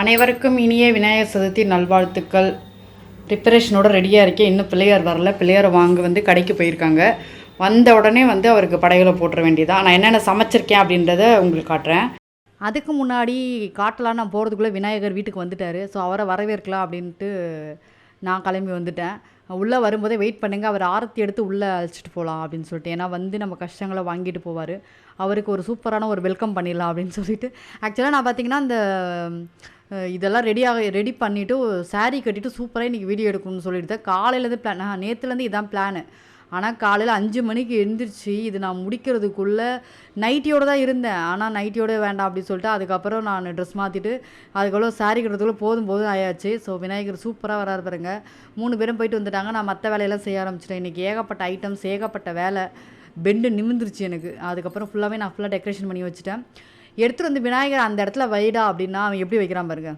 அனைவருக்கும் இனிய விநாயகர் சதுர்த்தி நல்வாழ்த்துக்கள். ப்ரிப்பரேஷனோட ரெடியாக இருக்கேன். இன்னும் பிள்ளையார் வரல. பிள்ளையார் வாங்க வந்து கடைக்கு போயிருக்காங்க. வந்த உடனே வந்து அவருக்கு படைகளை போட்டுற வேண்டியதான் நான் என்னென்ன சமைச்சிருக்கேன் அப்படின்றத உங்களுக்கு காட்டுறேன். அதுக்கு முன்னாடி காட்டலாம் நான் போகிறதுக்குள்ளே விநாயகர் வீட்டுக்கு வந்துட்டார். ஸோ அவரை வரவேற்கலாம் அப்படின்ட்டு நான் கிளம்பி வந்துட்டேன். உள்ளே வரும்போதே வெயிட் பண்ணுங்க அவர் ஆரத்தி எடுத்து உள்ளே அழைச்சிட்டு போகலாம் அப்படின்னு சொல்லிட்டு. ஏன்னா வந்து நம்ம கஷ்டங்களை வாங்கிட்டு போவார். அவருக்கு ஒரு சூப்பரான ஒரு வெல்கம் பண்ணிடலாம் அப்படின்னு சொல்லிட்டு. ஆக்சுவலாக நான் பார்த்தீங்கன்னா அந்த இதெல்லாம் ரெடியாக ரெடி பண்ணிவிட்டு சாரீ கட்டிட்டு சூப்பராக இன்றைக்கி வீடியோ எடுக்கணும்னு சொல்லிட்டு காலையிலேருந்து பிளான் நேற்றுலேருந்து இதான் பிளானு ஆனால் காலையில் அஞ்சு மணிக்கு எழுந்திரிச்சு இது நான் முடிக்கிறதுக்குள்ளே நைட்டியோடு தான் இருந்தேன். ஆனால் நைட்டியோட வேண்டாம் அப்படின்னு சொல்லிட்டு அதுக்கப்புறம் நான் ட்ரெஸ் மாற்றிட்டு அதுக்கப்புறம் சாரி கட்டுறதுக்குள்ளே போதும் போதும் ஆயாச்சு. ஸோ விநாயகர் சூப்பராக வராரு பாருங்க. மூணு பேரும் போயிட்டு வந்துட்டாங்க. நான் மற்ற வேலையெல்லாம் செய்ய ஆரம்பிச்சிட்டேன். இன்றைக்கி ஏகப்பட்ட ஐட்டம்ஸ் ஏகப்பட்ட வேலை. பெண்டு நிமிந்துருச்சு எனக்கு. அதுக்கப்புறம் ஃபுல்லாகவே நான் ஃபுல்லாக டெக்கரேஷன் பண்ணி வச்சுட்டேன். எடுத்துகிட்டு வந்து விநாயகர் அந்த இடத்துல வைடா அப்படின்னா அவன் எப்படி வைக்கிறான் பாருங்க.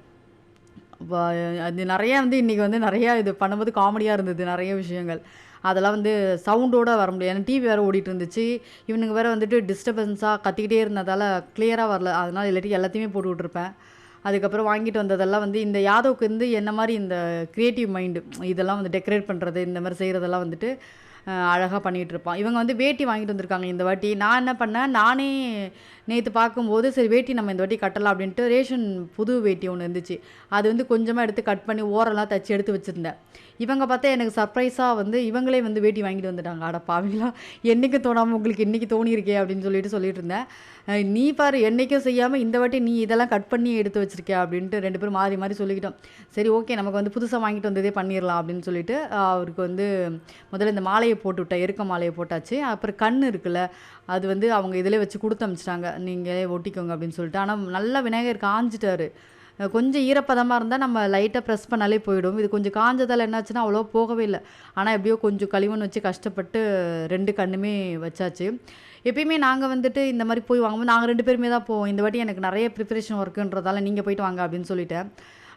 அது நிறையா வந்து இன்றைக்கி வந்து நிறையா இது பண்ணும்போது காமெடியாக இருந்தது நிறைய விஷயங்கள். அதெல்லாம் வந்து சவுண்டோட வர முடியாது ஏன்னா டிவி வேறு ஓடிட்டு இருந்துச்சு இவனுங்க வேறு வந்துட்டு டிஸ்டர்பன்ஸாக கத்திக்கிட்டே இருந்ததால் கிளியராக வரல. அதனால் இல்லாட்டி எல்லாத்தையுமே போட்டு விட்ருப்பேன் அதுக்கப்புறம் வாங்கிட்டு வந்ததெல்லாம் வந்து இந்த யாதவுக்கு வந்து என்ன மாதிரி இந்த க்ரியேட்டிவ் மைண்டு இதெல்லாம் வந்து டெக்கரேட் பண்ணுறது இந்த மாதிரி செய்கிறதெல்லாம் வந்துட்டு அழகாக பண்ணிகிட்டு இருப்பான் இவங்க வந்து வேட்டி வாங்கிட்டு வந்திருக்காங்க இந்த வாட்டி. நான் என்ன பண்ணேன்? நானே நேற்று பார்க்கும்போது சரி வேட்டி நம்ம இந்த வாட்டி கட்டலாம் அப்படின்ட்டு ரேஷன் புது வேட்டி ஒன்று இருந்துச்சு. அது வந்து கொஞ்சமாக எடுத்து கட் பண்ணி ஓரெல்லாம் தச்சு எடுத்து வச்சுருந்தேன். இவங்க பார்த்தா எனக்கு சர்ப்ரைஸாக வந்து இவங்களே வந்து வேட்டி வாங்கிட்டு வந்துட்டாங்க. அட பாவிங்களா என்றைக்கும் தோணாமல் உங்களுக்கு இன்றைக்கி தோணியிருக்கே அப்படின்னு சொல்லிட்டு சொல்லிட்டு இருந்தேன். நீ பாரு என்றைக்கும் செய்யாமல் இந்த வாட்டி நீ இதெல்லாம் கட் பண்ணி எடுத்து வச்சிருக்க அப்படின்ட்டு ரெண்டு பேரும் மாறி மாறி சொல்லிக்கிட்டோம். சரி ஓகே நமக்கு வந்து புதுசாக வாங்கிட்டு வந்ததே பண்ணிடலாம் அப்படின்னு சொல்லிட்டு அவருக்கு வந்து முதல்ல இந்த மாலையை போட்டு விட்டேன். எருக்க மாலையை போட்டாச்சு. அப்புறம் கண் இருக்குல்ல அது வந்து அவங்க இதிலே வச்சு கொடுத்து அமிச்சிட்டாங்க. நீங்களே ஒட்டிக்கோங்க அப்படின்னு சொல்லிட்டு. ஆனால் நல்லா விநாயகர் காஞ்சிட்டாரு கொஞ்சம் ஈரப்பதமாக இருந்தால் நம்ம லைட்டாக ப்ரெஸ் பண்ணாலே போயிடும். இது கொஞ்சம் காஞ்சதால் என்னாச்சுன்னா அவ்வளோ போகவே இல்லை. ஆனால் எப்படியோ கொஞ்சம் களிமண் வச்சு கஷ்டப்பட்டு ரெண்டு கண்ணுமே வச்சாச்சு. எப்பயுமே நாங்கள் வந்துட்டு இந்த மாதிரி போய் வாங்கும்போது நாங்கள் ரெண்டு பேருமே தான் போவோம். இந்த வாட்டி எனக்கு நிறைய ப்ரிப்பரேஷன் ஒர்க்குன்றதால நீங்கள் போயிட்டு வாங்க அப்படின்னு சொல்லிட்டேன்.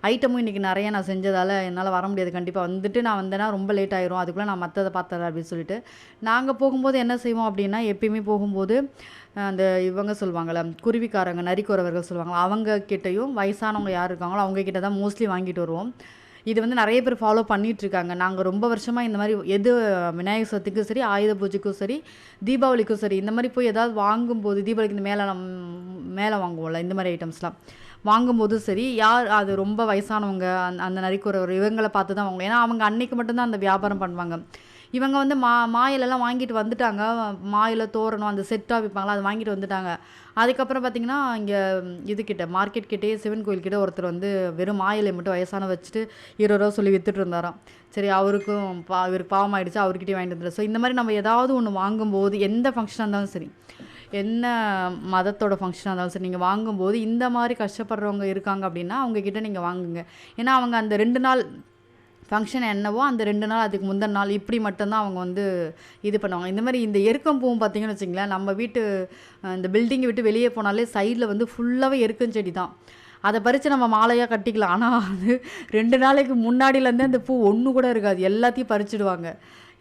ஐட்டமும் இன்றைக்கி நிறைய நான் செஞ்சதால் என்னால் வர முடியாது. கண்டிப்பாக வந்துட்டு நான் வந்தேன்னா ரொம்ப லேட் ஆயிரும். அதுக்குள்ளே நான் மற்றதை பார்த்துறேன் அப்படின்னு சொல்லிட்டு. நாங்கள் போகும்போது என்ன செய்வோம் அப்படின்னா எப்பயுமே போகும்போது அந்த இவங்க சொல்லுவாங்கள்ல குருவிக்காரங்க நரிக்குறவர்கள் சொல்லுவாங்க அவங்க கிட்டேயும் வயசானவங்க யார் இருக்காங்களோ அவங்க கிட்ட தான் மோஸ்ட்லி வாங்கிட்டு வருவோம். இது வந்து நிறைய பேர் ஃபாலோ பண்ணிகிட்ருக்காங்க நாங்கள் ரொம்ப வருஷமாக இந்த மாதிரி எது விநாயகர் சதுர்த்திக்கும் சரி ஆயுத பூஜைக்கும் சரி தீபாவளிக்கும் சரி இந்த மாதிரி போய் ஏதாவது வாங்கும்போது தீபாவளிக்கு இந்த மேலே மேலே வாங்குவோம்ல இந்த மாதிரி ஐட்டம்ஸ்லாம் வாங்கும்போது சரி யார் அது ரொம்ப வயசானவங்க அந்த அந்த நரிக்குறவர் இவங்களை பார்த்து தான் வாங்கணும். ஏன்னா அவங்க அன்னைக்கு மட்டும்தான் அந்த வியாபாரம் பண்ணுவாங்க. இவங்க வந்து மா மாயிலெல்லாம் வாங்கிட்டு வந்துட்டாங்க. மாயில தோரணும் அந்த செட்டாக விற்பாங்களா அது வாங்கிட்டு வந்துட்டாங்க. அதுக்கப்புறம் பார்த்தீங்கன்னா இங்கே இதுக்கிட்ட மார்க்கெட் கிட்டே சிவன் கோயில்கிட்ட ஒருத்தர் வந்து வெறும் மாயிலை மட்டும் வயசான வச்சுட்டு இருபது ரூபா சொல்லி வித்துட்டு இருந்தாராம். சரி அவருக்கும் பா இவருக்கு பாவம் ஆயிடுச்சு அவர்கிட்டயும் வாங்கிட்டு வந்துடும் ஸோ இந்த மாதிரி நம்ம ஏதாவது ஒன்று வாங்கும்போது எந்த ஃபங்க்ஷனாக இருந்தாலும் சரி என்ன மதத்தோட ஃபங்க்ஷனாக இருந்தாலும் சரி நீங்கள் வாங்கும்போது இந்த மாதிரி கஷ்டப்படுறவங்க இருக்காங்க அப்படின்னா அவங்கக்கிட்ட நீங்கள் வாங்குங்க. ஏன்னா அவங்க அந்த ரெண்டு நாள் ஃபங்க்ஷன் என்னவோ அந்த ரெண்டு நாள் அதுக்கு முந்தின நாள் இப்படி மட்டும்தான் அவங்க வந்து இது பண்ணுவாங்க. இந்த மாதிரி இந்த எருக்கம் பூவும் பார்த்தீங்கன்னு வச்சிங்களேன் நம்ம வீட்டு இந்த பில்டிங்கை விட்டு வெளியே போனாலே சைடில் வந்து ஃபுல்லாகவே எருக்கம் செடி தான். அதை பறித்து நம்ம மாலையாக கட்டிக்கலாம். ஆனால் அது ரெண்டு நாளைக்கு முன்னாடியிலேருந்தே அந்த பூ ஒன்று கூட இருக்காது. எல்லாத்தையும் பறிச்சிடுவாங்க.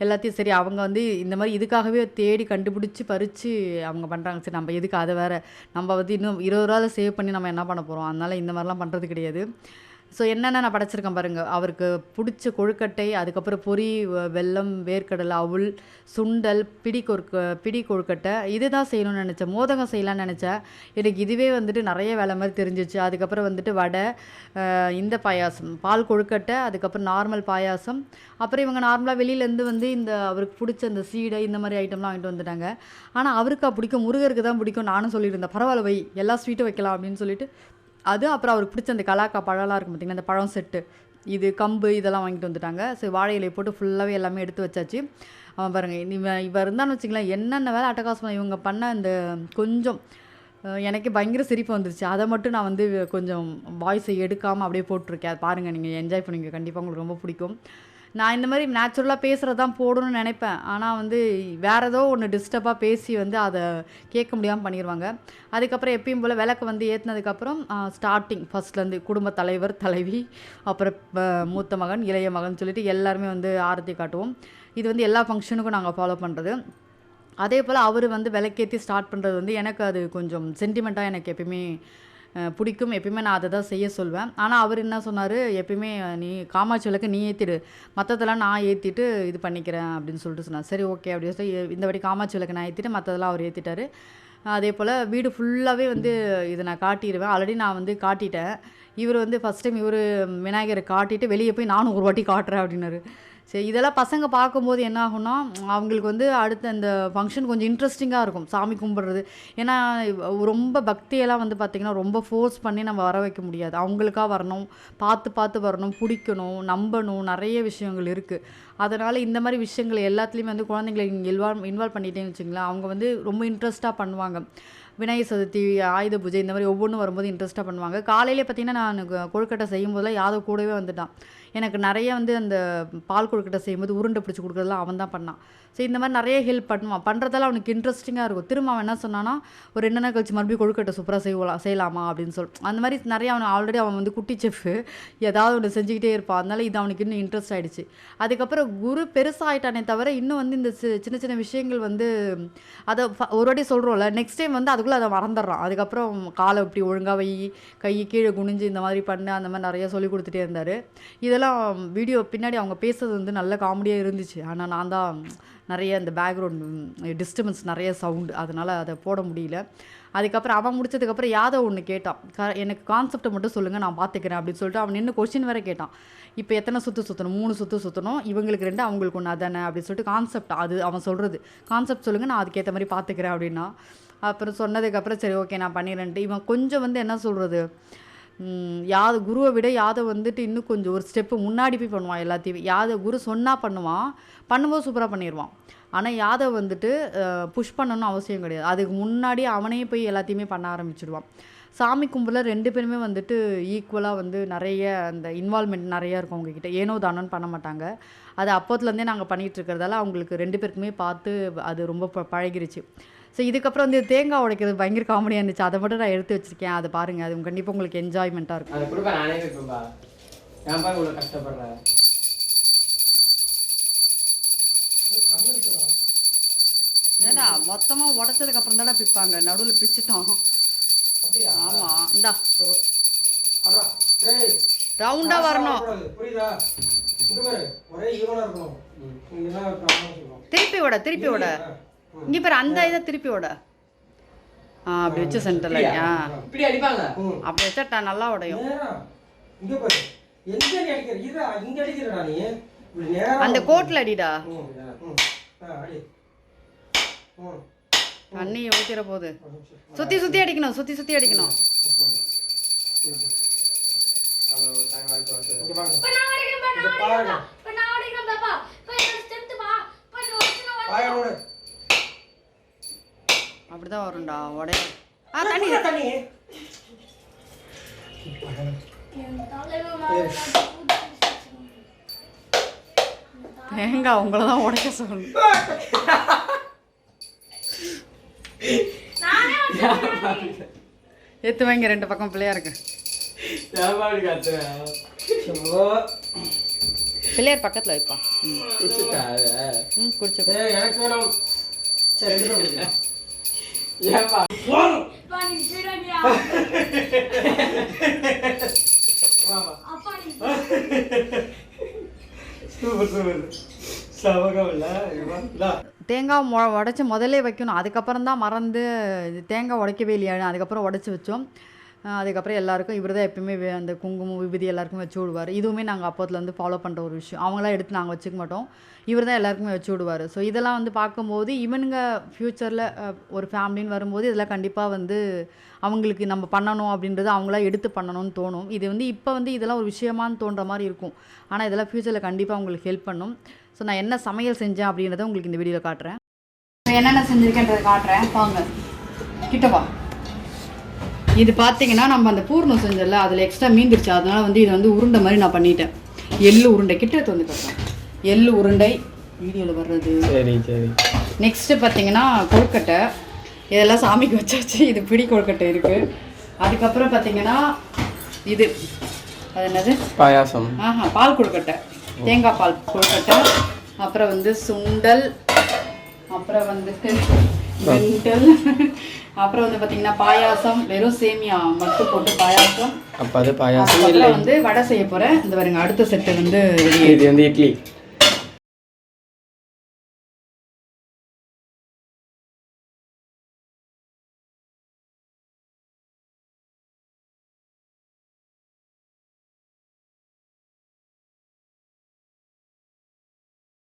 எல்லாத்தையும் சரி அவங்க வந்து இந்த மாதிரி இதுக்காகவே தேடி கண்டுபிடிச்சி பறித்து அவங்க பண்ணுறாங்க சரி நம்ம எதுக்கு அதை வேறு? நம்ம வந்து இன்னும் இருபது ரூபாவில் சேவ் பண்ணி நம்ம என்ன பண்ண போகிறோம் அதனால் இந்த மாதிரிலாம் பண்ணுறது கிடையாது. ஸோ என்னென்ன நான் படைச்சிருக்கேன் பாருங்கள் அவருக்கு பிடிச்ச கொழுக்கட்டை அதுக்கப்புறம் பொரி வ- வெல்லம் வேர்க்கடலை அவுள் சுண்டல் பிடி கொழுக்க பிடி கொழுக்கட்டை இதுதான் செய்யணும்னு நினச்சேன். மோதகம் செய்யலாம்னு நினச்சேன். எனக்கு இதுவே வந்துட்டு நிறைய வேலை மாதிரி தெரிஞ்சிச்சு. அதுக்கப்புறம் வந்துட்டு வடை இந்த பாயாசம் பால் கொழுக்கட்டை அதுக்கப்புறம் நார்மல் பாயாசம். அப்புறம் இவங்க நார்மலாக வெளியிலேருந்து வந்து இந்த அவருக்கு பிடிச்ச அந்த சீடை இந்த மாதிரி ஐட்டம்லாம் வாங்கிட்டு வந்துட்டாங்க. ஆனால் அவருக்கு பிடிக்கும் முருகருக்கு தான் பிடிக்கும் நானும் சொல்லியிருந்தேன். பரவாயில்ல வை எல்லா ஸ்வீட்டும் வைக்கலாம் அப்படின்னு சொல்லிட்டு அது அப்புறம் அவருக்கு பிடிச்ச அந்த கலாக்கா பழம்லாம் இருக்கும் பார்த்தீங்கன்னா அந்த பழம் செட்டு. இது கம்பு இதெல்லாம் வாங்கிட்டு வந்துட்டாங்க. சரி வாழை இலையை போட்டு ஃபுல்லாகவே எல்லாமே எடுத்து வச்சாச்சு. அவன் பாருங்கள் இவன் இவன் இருந்தான்னு வச்சுங்களேன் என்னென்ன வேலை அட்டகாசம் இவங்க பண்ண அந்த கொஞ்சம் எனக்கு பயங்கர சிரிப்பு வந்துருச்சு. அதை மட்டும் நான் வந்து கொஞ்சம் வாய்ஸை எடுக்காமல் அப்படியே போட்டிருக்கேன். அது பாருங்கள் நீங்கள் என்ஜாய் பண்ணுங்க கண்டிப்பாக உங்களுக்கு ரொம்ப பிடிக்கும். நான் இந்த மாதிரி நேச்சுரலாக பேசுகிறது தான் போடணும்னு நினைப்பேன். ஆனால் வந்து வேறு ஏதோ ஒன்று டிஸ்டர்பாக பேசி வந்து அதை கேட்க முடியாமல் பண்ணிடுவாங்க அதுக்கப்புறம் எப்பயும் போல் விளக்கு வந்து ஏற்றினதுக்கப்புறம் ஸ்டார்டிங் ஃபஸ்ட்லேருந்து குடும்ப தலைவர் தலைவி அப்புறம் மூத்த மகன் இளைய மகன் சொல்லிட்டு எல்லாருமே வந்து ஆரத்தி காட்டுவோம். இது வந்து எல்லா ஃபங்க்ஷனுக்கும் நாங்கள் ஃபாலோ பண்ணுறது அதே போல் அவர் வந்து விளக்கேற்றி ஸ்டார்ட் பண்ணுறது வந்து எனக்கு அது கொஞ்சம் சென்டிமெண்ட்டாக எனக்கு எப்பயுமே பிடிக்கும். எப்பயுமே நான் அதை தான் செய்ய சொல்வேன். ஆனால் அவர் என்ன சொன்னார்? எப்பயுமே நீ காமாட்சி விளக்கு நீ ஏற்றிடு மற்றதெல்லாம் நான் ஏற்றிட்டு இது பண்ணிக்கிறேன் அப்படின்னு சொல்லிட்டு சொன்னார். சரி ஓகே அப்படின்னு சொல்லி இந்த வாட்டி காமாட்சி விளக்கு நான் ஏற்றிட்டு மற்றதெல்லாம் அவர் ஏற்றிட்டாரு அதே போல் வீடு ஃபுல்லாகவே வந்து இதை நான் காட்டிடுவேன். ஆல்ரெடி நான் வந்து காட்டிட்டேன். இவர் வந்து ஃபஸ்ட் டைம் இவர் விநாயகரை காட்டிட்டு வெளியே போய் நானும் ஒரு வாட்டி காட்டுறேன் அப்படின்னாரு. சரி இதெல்லாம் பசங்க பார்க்கும்போது என்ன ஆகும்னா அவங்களுக்கு வந்து அடுத்த அந்த ஃபங்க்ஷன் கொஞ்சம் இன்ட்ரெஸ்டிங்காக இருக்கும். சாமி கும்பிட்றது. ஏன்னா ரொம்ப பக்தியெல்லாம் வந்து பார்த்திங்கன்னா ரொம்ப ஃபோர்ஸ் பண்ணி நம்ம வர வைக்க முடியாது. அவங்களுக்காக வரணும் பார்த்து பார்த்து வரணும் பிடிக்கணும் நம்பணும் நிறைய விஷயங்கள் இருக்குது அதனால் இந்த மாதிரி விஷயங்கள் எல்லாத்துலேயுமே வந்து குழந்தைங்களை இன்வால்வ் இன்வால்வ் பண்ணிட்டேன்னு வச்சுங்களேன் அவங்க வந்து ரொம்ப இன்ட்ரெஸ்ட்டாக பண்ணுவாங்க. விநாயகர் சதுர்த்தி ஆயுத பூஜை இந்த மாதிரி ஒவ்வொன்றும் வரும்போது இன்ட்ரெஸ்ட்டாக பண்ணுவாங்க. காலையிலே பார்த்தீங்கன்னா நான் கொழுக்கட்டை செய்யும் போதெல்லாம் யாதவ் கூடவே வந்துட்டான். எனக்கு நிறைய வந்து அந்த பால் கொழுக்கட்டை செய்யும்போது உருண்டை பிடிச்சி கொடுக்குறதெல்லாம் அவன் தான் பண்ணான். ஸோ இந்த மாதிரி நிறைய ஹெல்ப் பண்ணுவான். பண்ணுறதெல்லாம் அவனுக்கு இன்ட்ரெஸ்டிங்காக இருக்கும். திரும்ப அவன் என்ன சொன்னான்னா ஒரு ரெண்டு நாள் கழிச்சு மறுபடியும் கொழுக்கட்டை சூப்பராக செய்யலாம் செய்யலாமா? அப்படின்னு சொல்லிட்டு அந்த மாதிரி நிறைய அவன் ஆல்ரெடி அவன் வந்து குட்டி செஃப்பு ஏதாவது ஒன்று செஞ்சுக்கிட்டே இருப்பான். அதனால இது அவனுக்கு இன்னும் இன்ட்ரெஸ்ட் ஆகிடுச்சு அதுக்கப்புறம் குரு பெருசாகிட்டானே தவிர இன்னும் வந்து இந்த சி- சின்ன சின்ன விஷயங்கள் வந்து அதை ஒரு வாட்டி சொல்கிறோம்ல நெக்ஸ்ட் டைம் வந்து அதுக்குள்ளே அதை மறந்துடுறான். அதுக்கப்புறம் காலை இப்படி ஒழுங்காக வை கை கீழே குனிஞ்சு இந்த மாதிரி பண்ணு அந்த மாதிரி நிறைய சொல்லி கொடுத்துட்டே இருந்தார். இதெல்லாம் வீடியோ பின்னாடி அவங்க பேசுறது வந்து நல்ல காமெடியாக இருந்துச்சு. ஆனால் நான் தான் நிறைய இந்த பேக்ரவுண்ட் டிஸ்டர்பன்ஸ் நிறைய சவுண்டு அதனால் அதை போட முடியல. அதுக்கப்புறம் அவன் முடிச்சதுக்கப்புறம் யாதவ் ஒன்று கேட்டான். க எனக்கு கான்செப்டை மட்டும் சொல்லுங்கள் நான் பார்த்துக்கிறேன் அப்படின்னு சொல்லிட்டு அவன் நின்று கொஸ்டின் வேறு கேட்டான். இப்போ எத்தனை சுற்று சுற்றணும் மூணு சுற்று சுற்றணும் இவங்களுக்கு ரெண்டு அவங்களுக்கு ஒன்று அதானே? அப்படின்னு சொல்லிட்டு கான்செப்ட் அது அவன் சொல்கிறது கான்செப்ட் சொல்லுங்கள் நான் அதுக்கேற்ற மாதிரி பார்த்துக்கிறேன் அப்படின்னா அப்புறம் சொன்னதுக்கப்புறம் சரி ஓகே நான் பண்ணிடுறேன்ட்டு. இவன் கொஞ்சம் வந்து என்ன சொல்கிறது யாத குருவை விட யாதை வந்துட்டு இன்னும் கொஞ்சம் ஒரு ஸ்டெப்பு முன்னாடி போய் பண்ணுவான் எல்லாத்தையும். யாதை குரு சொன்னால் பண்ணுவான் பண்ணும்போது சூப்பராக பண்ணிடுவான். ஆனால் யாதை வந்துட்டு புஷ் பண்ணணும்னு அவசியம் கிடையாது. அதுக்கு முன்னாடி அவனே போய் எல்லாத்தையுமே பண்ண ஆரம்பிச்சிடுவான். சாமி கும்பல ரெண்டு பேருமே வந்துட்டு ஈக்குவலாக வந்து நிறைய அந்த இன்வால்மெண்ட் நிறைய இருக்கும் அவங்கக்கிட்ட ஏனோ தானோன்னு பண்ண மாட்டாங்க. அது அப்போத்துலேருந்தே நாங்கள் பண்ணிகிட்டு இருக்கிறதால அவங்களுக்கு ரெண்டு பேருக்குமே பார்த்து அது ரொம்ப ப- பழகிருச்சு. ஸோ இதுக்கப்புறம் வந்து தேங்காய் உடைக்கிறது பயங்கர காமெடியாக இருந்துச்சு. அதை மட்டும் நான் எடுத்து வச்சிருக்கேன். அதை பாருங்கள் அது கண்டிப்பாக உங்களுக்கு என்ஜாய்மெண்ட்டாக இருக்கும். அதை கொடுப்பா நானே வைப்பேன்பா. ஏன்பா இவ்வளோ கஷ்டப்படுற? ஏடா மொத்தமாக உடச்சதுக்கு அப்புறம் தானே பிப்பாங்க. நடுவில் பிச்சுட்டோம். ஆமாம் இந்தா. ரவுண்டாக வரணும். கூடாது, புரியுதா? இங்க பாரு ஒரே ஈவனா இருக்கணும். நீங்க என்ன ப்ராப்ளம் சொல்லணும் திருப்பி விட திருப்பி விட இங்கே பாரு அந்த இதை திருப்பி விட ஆ அப்படி வச்சு சென்டரில் ஆ. இப்படி அடிப்பாங்க. அப்படி வச்சா நல்லா உடையும். நேரா இங்க பாரு. எங்க நீ அடிக்கிற? இதா இங்க அடிக்கிறடா நீ. இப்படி நேரா அந்த கோட்டில் அடிடா. ஆ, அடி. ம். தண்ணி ஊற்றிற போது ஒரு நிமிஷம். சுற்றி சுற்றி அடிக்கணும் சுற்றி சுற்றி அடிக்கணும் இங்க பாருங்க இப்ப நான் அடிக்கிறேன், இப்ப இங்க நான் பாருங்க அடிக்கிறேன். இப்ப நான் அடிக்கிறேன் பாப்பா. இப்ப என்னோட strength பா. இப்ப இந்த ஒரு சின்ன வலி. பாய மூடு அப்படி தான் வரும்டா உடைய ஆ தண்ணி தண்ணி. தேங்காய் உங்களை தான் உடைக்க சொல்லணும் எத்து வைங்க ரெண்டு பக்கம் கத்துறேன் ஐயோ. பிள்ளையார் பக்கத்தில் வைப்பா. ம். குடிச்சு எனக்கு வேணும். சரி ரெண்டு பேரும் குடிக்கலாம். Super super. சமகம் இல்ல தேங்காய் மொ உடச்சி முதல்ல வைக்கணும். அதுக்கப்புறம் தான் மறந்து தேங்காய் உடைக்கவே இல்லையா அதுக்கப்புறம் உடச்சி வச்சோம். அதுக்கப்புறம் எல்லாருக்கும் இவர் தான் எப்பயுமே அந்த குங்குமம் விபதி எல்லாருக்கும் வச்சு விடுவார். இதுவுமே நாங்கள் அப்போத்துலேருந்து ஃபாலோ பண்ணுற ஒரு விஷயம். அவங்களாம் எடுத்து நாங்கள் வச்சுக்க மாட்டோம். இவர் தான் எல்லாருக்குமே வச்சு விடுவார். ஸோ இதெல்லாம் வந்து பார்க்கும்போது இவனுங்க ஃப்யூச்சரில் ஒரு ஃபேமிலின்னு வரும்போது இதெல்லாம் கண்டிப்பாக வந்து அவங்களுக்கு நம்ம பண்ணணும் அப்படின்றது அவங்களா எடுத்து பண்ணணும்னு தோணும். இது வந்து இப்போ வந்து இதெல்லாம் ஒரு விஷயமான்னு தோன்ற மாதிரி இருக்கும். ஆனால் இதெல்லாம் ஃப்யூச்சரில் கண்டிப்பாக உங்களுக்கு ஹெல்ப் பண்ணும். ஸோ நான் என்ன சமையல் செஞ்சேன் அப்படின்றத உங்களுக்கு இந்த வீடியோவில் காட்டுறேன். என்னென்ன செஞ்சுருக்கேன்றதை காட்டுறேன். வாங்க. கிட்டவா இது பார்த்தீங்கன்னா நம்ம அந்த பூர்ணம் செஞ்சல அதில் எக்ஸ்ட்ரா மீந்துருச்சு அதனால வந்து இது வந்து உருண்டை மாதிரி நான் பண்ணிட்டேன். எள்ளு உருண்டை கிட்ட வந்து காட்டுறேன் எள்ளு உருண்டை வீடியோவில் வர்றது. சரி சரி. நெக்ஸ்ட்டு பார்த்தீங்கன்னா கொழுக்கட்டை. இதெல்லாம் சாமிக்கு வச்சாச்சு இது பிடி கொழுக்கட்டை இருக்குது அதுக்கப்புறம் பார்த்தீங்கன்னா இது அது என்னது? பாயாசம். ஆஹா பால் கொழுக்கட்டை. தேங்காய் பால் கொழுக்கட்டை. அப்புறம் வந்து சுண்டல். அப்புறம் வந்துட்டு வெண்டல் அப்புறம் வந்து பார்த்தீங்கன்னா பாயாசம் வெறும் சேமியா மட்டும் போட்டு பாயாசம். அப்போ அது பாயாசம் வந்து வடை செய்ய போகிறேன் இந்த பாருங்க அடுத்த செட்டு வந்து இது வந்து இட்லி.